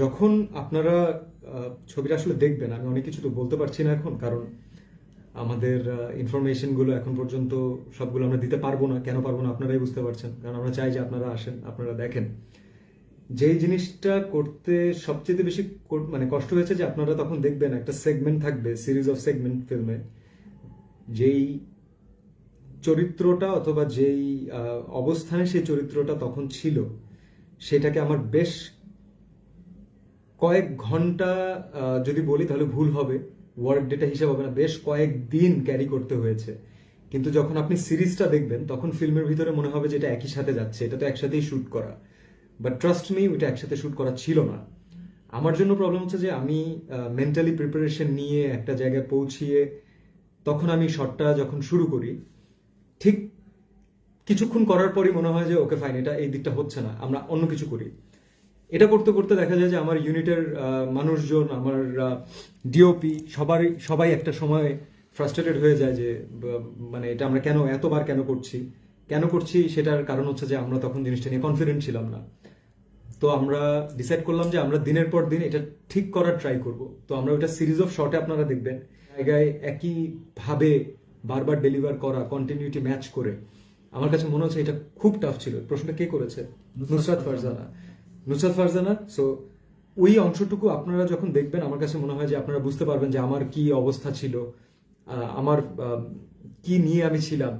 যখন আপনারা ছবিটা আসলে দেখবেন, আমি অনেক কিছু তো বলতে পারছি না এখন, কারণ আমাদের ইনফরমেশনগুলো এখন পর্যন্ত সবগুলো আমরা দিতে পারব না, কেন পারব না আপনারাই বুঝতে পারছেন। কারণ আমরা চাই যে আপনারা আসেন, আপনারা দেখেন। যেই জিনিসটা করতে সবচেয়ে বেশি মানে কষ্ট হয়েছে যে আপনারা তখন দেখবেন একটা সেগমেন্ট থাকবে সিরিজ অফ সেগমেন্ট ফিল্মে যেই চরিত্রটা অথবা যেই অবস্থানে সেই চরিত্রটা তখন ছিল, সেটাকে আমার বেশ কয়েক ঘণ্টা যদি বলি তাহলে ভুল হবে। ওয়ার্ক ডেটা হিসাব হবে না। বেশ কয়েক দিন ক্যারি করতে হয়েছে। কিন্তু যখন আপনি সিরিজটা দেখবেন, তখন ফিল্মের ভিতরে মনে হবে যে এটা একই সাথে যাচ্ছে। এটা তো একসাথেই শুট করা। বাট ট্রাস্ট মি ওইটা একসাথে শুট করা ছিল না। আমার জন্য প্রবলেম হচ্ছে যে আমি মেন্টালি প্রিপারেশন নিয়ে একটা জায়গায় পৌঁছিয়ে তখন আমি শটটা যখন শুরু করি, ঠিক কিছুক্ষণ করার পরই মনে হয় যে, ওকে ফাইন এটা এই দিকটা হচ্ছে না। আমরা অন্য কিছু করি। এটা করতে করতে দেখা যায় যে আমার ইউনিটের মানুষজন আমার ডিওপি সবারই সবাই একটা সময় ফ্রাস্ট্রেটেড হয়ে যায় যে মানে এটা আমরা কেন এতবার কেন করছি? কেন করছি? সেটার কারণ হচ্ছে যে আমরা তখন জিনিসটা নিয়ে কনফিডেন্ট ছিলাম না। তো আমরা ডিসাইড করলাম যে আমরা দিনের পর দিন এটা ঠিক করার ট্রাই করব। তো আমরা ওটা সিরিজ অফ শর্টে আপনারা দেখবেন জায়গায় একই ভাবে বারবার ডেলিভার করা কন্টিনিউটি ম্যাচ করে। আমার কাছে মনে হচ্ছে এটা খুব টাফ ছিল। প্রশ্নটা কে করেছে? নুসরাত ফারজানা। নুসরাত ফারজানা সো ওই অংশটুকু আপনারা যখন দেখবেন, আমার কাছে মনে হয় যে আপনারা বুঝতে পারবেন যে আমার কি অবস্থা ছিল আমার কি নিয়ে আমি ছিলাম।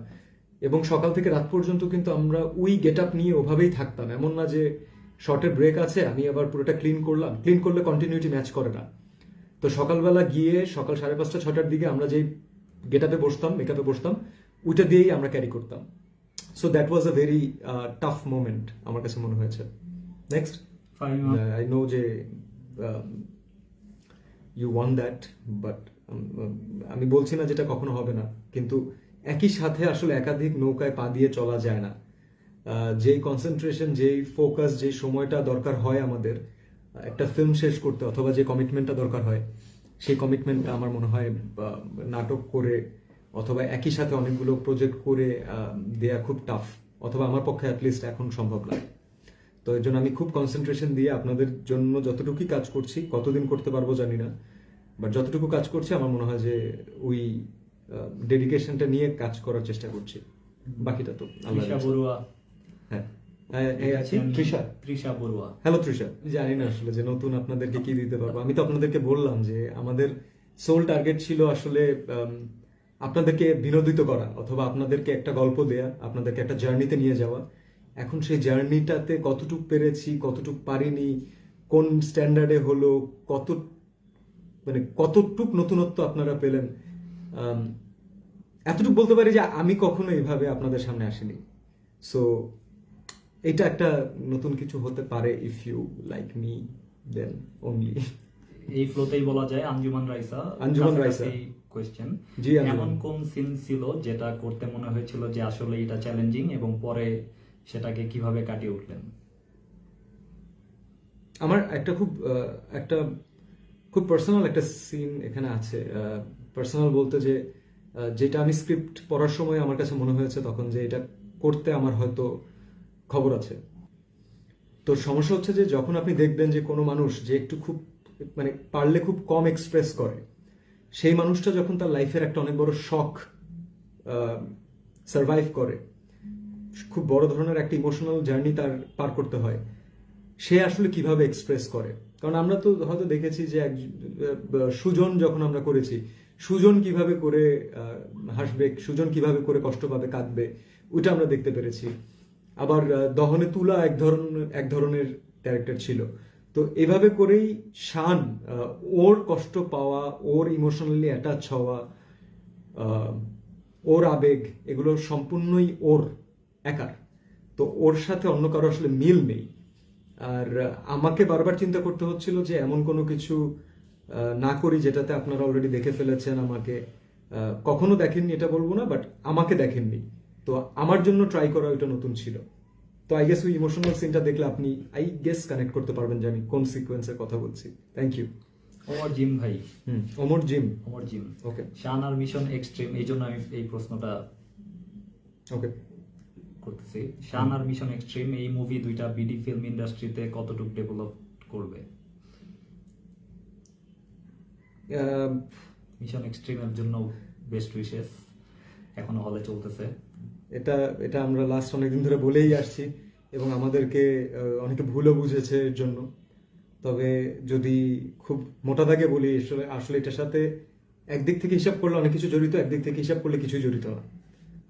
এবং সকাল থেকে রাত পর্যন্ত কিন্তু আমরা ওই গেট আপ নিয়ে ওভাবেই থাকতাম। এমন না যে শর্টের ব্রেক আছে, আমি আবার পুরোটা ক্লিন করলাম। ক্লিন করলে কন্টিনিউটি ম্যাচ করে না। তো সকালবেলা গিয়ে সকাল সাড়ে পাঁচটা, ছটার দিকে আমরা যেই গেট আপে বসতাম মেকআপে বসতাম, ওইটা দিয়েই আমরা ক্যারি করতাম। So that was a very tough moment আমার কাছে মনে হয়েছে। নেক্সট আই নো যে ইউ ওয়ান দ্যাট বাট আমি বলছি না যেটা কখনো হবে না কিন্তু একই সাথে আসলে একাধিক নৌকায় পা দিয়ে চলা যায় না। যেই কনসেন্ট্রেশন যেই ফোকাস যেই সময়টা দরকার হয় আমাদের একটা ফিল্ম শেষ করতে অথবা যে কমিটমেন্টটা দরকার হয় সেই কমিটমেন্টটা আমার মনে হয় নাটক করে অথবা একই সাথে অনেকগুলো প্রজেক্ট করে দেয়া খুব টাফ অথবা আমার পক্ষে অ্যাটলিস্ট এখন সম্ভব নয়। তো এর জন্য আমি খুব কনসেন্ট্রেশন দিয়ে আপনাদের জন্য যতটুকুই কাজ করছি কতদিন করতে পারব জানি না বাট যতটুকু কাজ করছি আমার মনে হয় যে ওই ডেডিকেশনটা নিয়ে কাজ করার চেষ্টা করছি। বাকিটা তো আল্লাহ বড়ুয়া। হ্যাঁ। হ্যাঁ, এই আছি? তৃষা? তৃষা বড়ুয়া। হ্যালো তৃষা। জানি না আসলে যে নতুন আপনাদেরকে কি দিতে পারব। আমি তো আপনাদেরকে বললাম যে আমাদের সোল টার্গেট ছিল আসলে আপনাদেরকে বিনোদিত করা অথবা আপনাদেরকে একটা গল্প দেয়া আপনাদেরকে একটা জার্নিতে নিয়ে যাওয়া। এখন সেই জার্নিটাতে কতটুক পেরেছি কতটুক পারিনি কোন স্ট্যান্ডার্ডে হলো কত মানে কতটুক নতুনত্ব আপনারা পেলেন এতটুকু বলতে পারি যে আমি কখনো এইভাবে আপনাদের সামনে আসিনি সো এটা একটা নতুন কিছু হতে পারে if you like me then only এই ফ্লোতেই বলা যায় আঞ্জুমান রাইসা আঞ্জুমান রাইসা। কোয়েশ্চেন। এমন কোন সিন ছিল যেটা করতে মনে হয়েছিল যে আসলে এটা চ্যালেঞ্জিং এবং পরে সেটাকে কীভাবে কাটিয়ে উঠলেন? আমার একটা খুব একটা খুব পার্সোনাল একটা সিন এখানে আছে। পার্সোনাল বলতে যে যেটা আমি স্ক্রিপ্ট পড়ার সময় আমার কাছে মনে হয়েছে তখন যে এটা করতে আমার হয়তো খবর আছে। তো সমস্যা হচ্ছে যে যখন আপনি দেখবেন যে কোনো মানুষ যে একটু খুব মানে পারলে খুব কম এক্সপ্রেস করে, সেই মানুষটা যখন তার লাইফের একটা অনেক বড় শখ সার্ভাইভ করে খুব বড় ধরনের একটা ইমোশনাল জার্নি তার পার করতে হয়। সে আসলে কীভাবে এক্সপ্রেস করে? কারণ আমরা তো হয়তো দেখেছি যে এক সুজন যখন আমরা করেছি, সুজন কীভাবে করে হাসবে, সুজন কীভাবে করে কষ্ট পাবে, কাঁদবে, ওইটা আমরা দেখতে পেরেছি। আবার দহনে তুলা এক ধরনের এক ধরনের ক্যারেক্টার ছিল। তো এভাবে করেই শান ওর কষ্ট পাওয়া, ওর ইমোশনালি অ্যাটাচ হওয়া ওর আবেগ, এগুলো সম্পূর্ণই ওর। একার। তো ওর সাথে অন্য কারও আসলে মিল নেই। আর আমাকে বারবার চিন্তা করতে হচ্ছিল যে এমন কোনো কিছু না করি যেটাতে আপনারা অলরেডি দেখে ফেলেছেন আমাকে কখনো দেখেননি এটা বলব না বাট আমাকে দেখেননি। তো আমার জন্য ট্রাই করা ওইটা নতুন ছিল। তো আই গেস ওই ইমোশনাল সিনটা দেখলে আপনি আই গেস কানেক্ট করতে পারবেন যে আমি কোন সিকোয়েন্সের কথা বলছি। থ্যাংক ইউ ওমর জিম ভাই। হুম অমর জিম। ওমর জিম। ওকে শান আর মিশন এক্সট্রিম এই জন্য আমি এই প্রশ্নটা ওকে করতেছি। শান আর মিশন এক্সট্রিম এই মুভি দুইটা বিডি ফিল্ম ইন্ডাস্ট্রিতে কতটুকু ডেভেলপ করবে? মিশন এক্সট্রিমের জন্য বেস্ট উইশেস এখনও হলে চলতেছে। এটা এটা আমরা লাস্ট অনেকদিন ধরে বলেই আসছি এবং আমাদেরকে অনেকে ভুলও বুঝেছে এর জন্য। তবে যদি খুব মোটা দাগে বলি আসলে আসলে এটার সাথে একদিক থেকে হিসাব করলে অনেক কিছু জড়িত একদিক থেকে হিসাব করলে কিছুই জড়িত না।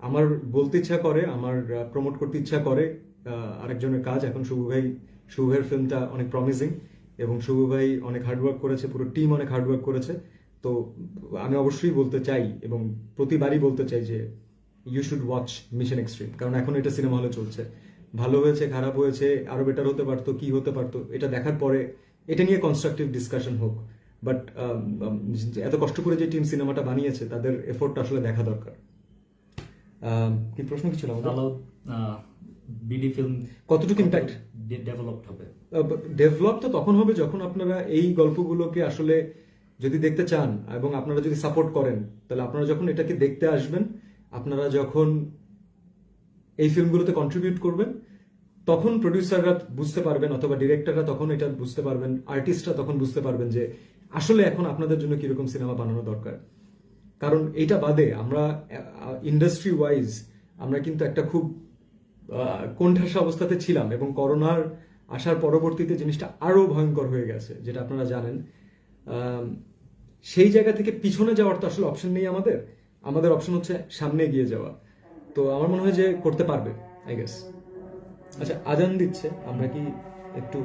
আমার বলতে ইচ্ছা করে, আমার প্রমোট করতে ইচ্ছা করে আরেকজনের কাজ। এখন শুভ ভাই, শুভ ভাইয়ের ফিল্মটা অনেক প্রমিসিং এবং শুভ ভাই অনেক হার্ডওয়ার্ক করেছে, পুরো টিম অনেক হার্ডওয়ার্ক করেছে। তো আমি অবশ্যই বলতে চাই এবং প্রতিবারই বলতে চাই যে you should watch mission extreme কারণ এখন এটা সিনেমা হলে চলছে। ভালো হয়েছে, খারাপ হয়েছে, আরও বেটার হতে পারতো, কি হতে পারতো, এটা দেখার পরে এটা নিয়ে কনস্ট্রাকটিভ ডিসকাশন হোক। বাট এত কষ্ট করে যে টিম সিনেমাটা বানিয়েছে, তাদের এফোর্টটা আসলে দেখা দরকার। কি প্রশ্ন কি ছিল আমাদের? বিডি ফিল্ম কতটুকু? ডেভেলপড হবে? ডেভেলপ তো তখন হবে যখন আপনারা এই গল্পগুলোকে আসলে যদি দেখতে চান এবং আপনারা যদি সাপোর্ট করেন তাহলে আপনারা যখন এটাকে দেখতে আসবেন আপনারা যখন এই ফিল্মগুলোতে কন্ট্রিবিউট করবেন তখন প্রডিউসাররা বুঝতে পারবেন অথবা ডিরেক্টররা তখন এটা বুঝতে পারবেন আর্টিস্টরা তখন বুঝতে পারবেন যে আসলে এখন আপনাদের জন্য কীরকম সিনেমা বানানো দরকার। কারণ এটা বাদে আমরা ইন্ডাস্ট্রি ওয়াইজ আমরা কিন্তু একটা খুব কোণঠাসা অবস্থাতে ছিলাম এবং করোনার আসার পরবর্তীতে জিনিসটা আরও ভয়ঙ্কর হয়ে গেছে যেটা আপনারা জানেন। সেই জায়গা থেকে পিছনে যাওয়ার তো আসলে অপশন নেই আমাদের। আমাদের অপশন হচ্ছে সামনে এগিয়ে যাওয়া। তো আমার মনে হয় যে করতে পারবে আই গেস আচ্ছা আজান দিচ্ছে আমরা কি একটু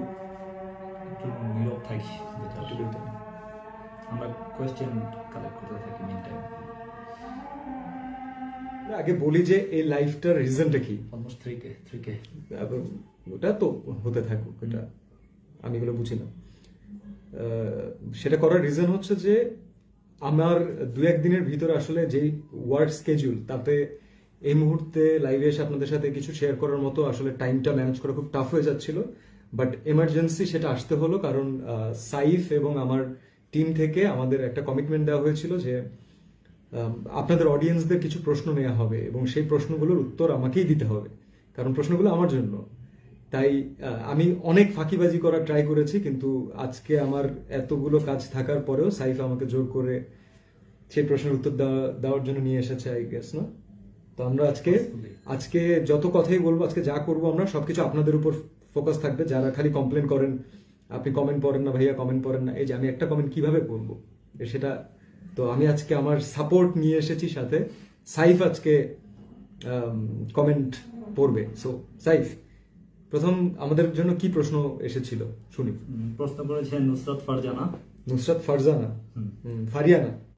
একটু নীরব থাকি। আমরা কোয়েশ্চেন কালেক্ট করতে থাকি মিন টাইম আগে বলি যে এই লাইফটার রিজনটা কি? Almost three K three K ওটা তো হতে থাকুক এটা আমি এগুলো বুঝি না। সেটা করার রিজন হচ্ছে যে আমার দু একদিনের ভিতরে আসলে যেই ওয়ার্ক স্কেজুল তাতে এই মুহূর্তে লাইভে এসে আপনাদের সাথে কিছু শেয়ার করার মতো আসলে টাইমটা ম্যানেজ করা খুব টাফ হয়ে যাচ্ছিল। বাট এমার্জেন্সি সেটা আসতে হলো কারণ সাইফ এবং আমার টিম থেকে আমাদের একটা কমিটমেন্ট দেওয়া হয়েছিল যে আপনাদের অডিয়েন্সদের কিছু প্রশ্ন নেওয়া হবে এবং সেই প্রশ্নগুলোর উত্তর আমাকেই দিতে হবে। কারণ প্রশ্নগুলো আমার জন্য। তাই আমি অনেক ফাঁকিবাজি করার ট্রাই করেছি কিন্তু আজকে আমার এতগুলো কাজ থাকার পরেও সাইফ আমাকে জোর করে সেই প্রশ্নের উত্তর দেওয়া- দেওয়ার জন্য নিয়ে এসেছে আই গেস না? তো আমরা আজকে আজকে যত কথাই বলব আজকে যা করব আমরা সবকিছু আপনাদের উপর ফোকাস থাকবে। যারা খালি কমপ্লেন করেন আপনি কমেন্ট পড়েন না ভাইয়া কমেন্ট পড়েন না। এই যে আমি একটা কমেন্ট কীভাবে করব সেটা তো আমি আজকে আমার সাপোর্ট নিয়ে এসেছি সাথে। সাইফ আজকে কমেন্ট পড়বে। সো সাইফ প্রথম আমাদের জন্য কি প্রশ্ন এসেছিল? শুনি। প্রশ্ন করেছেন নুসরাত ফারজানা। নুসরাত ফারজানা? ফারিয়ানা।